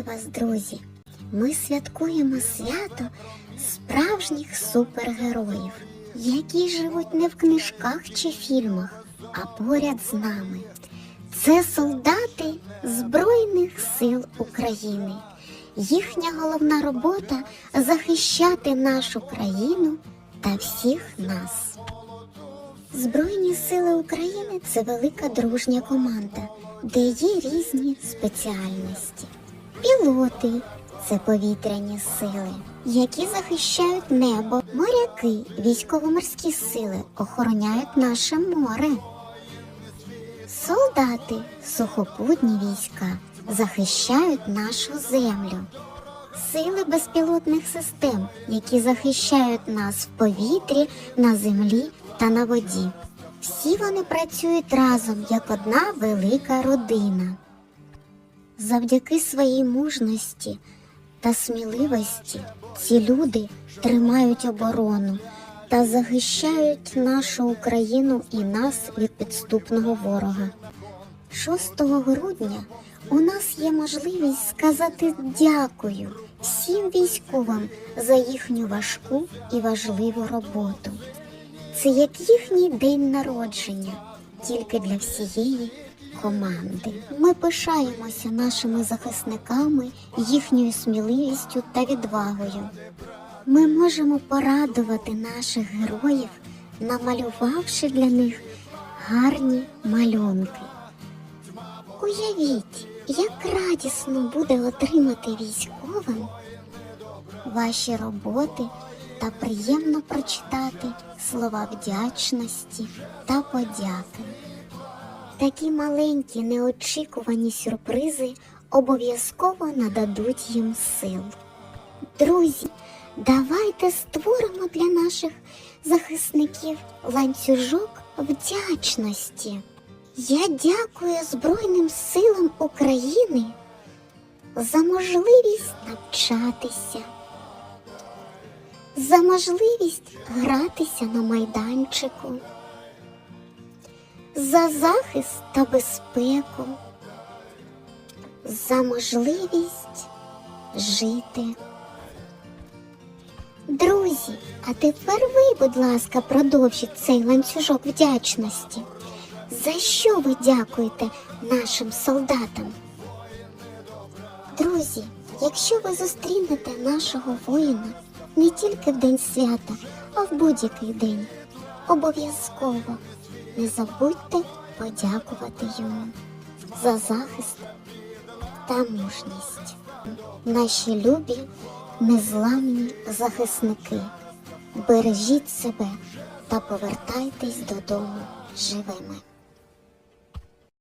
вас, друзі! Ми святкуємо свято справжніх супергероїв, які живуть не в книжках чи фільмах, а поряд з нами. Це солдати Збройних сил України. Їхня головна робота захищати нашу країну та всіх нас. Збройні сили України це велика дружня команда, де є різні спеціальності. Пілоти це повітряні сили, які захищають небо, моряки, військово-морські сили охороняють наше море. Солдати, сухопутні війська захищають нашу землю. Сили безпілотних систем, які захищають нас в повітрі, на землі та на воді. Всі вони працюють разом як одна велика родина. Завдяки своїй мужності та сміливості ці люди тримають оборону та захищають нашу Україну і нас від підступного ворога. 6 грудня у нас є можливість сказати дякую всім військовим за їхню важку і важливу роботу. Це як їхній день народження, тільки для всієї команди. Ми пишаємося нашими захисниками, їхньою сміливістю та відвагою. Ми можемо порадувати наших героїв, намалювавши для них гарні малюнки. Уявіть, як радісно буде отримати військовим ваші роботи та приємно прочитати слова вдячності та подяки. Такі маленькі неочікувані сюрпризи обов'язково нададуть їм сил. Друзі, давайте створимо для наших захисників ланцюжок вдячності. Я дякую Збройним силам України за можливість навчатися, за можливість гратися на майданчику, за захист та безпеку, за можливість жити. Друзі, а тепер ви, будь ласка, продовжіть цей ланцюжок вдячності. За що ви дякуєте нашим солдатам? Друзі, якщо ви зустрінете нашого воїна не тільки в день свята, а в будь-який день, обов'язково не забудьте подякувати йому за захист та мужність. Наші любі, незламні захисники. Бережіть себе та повертайтесь додому живими.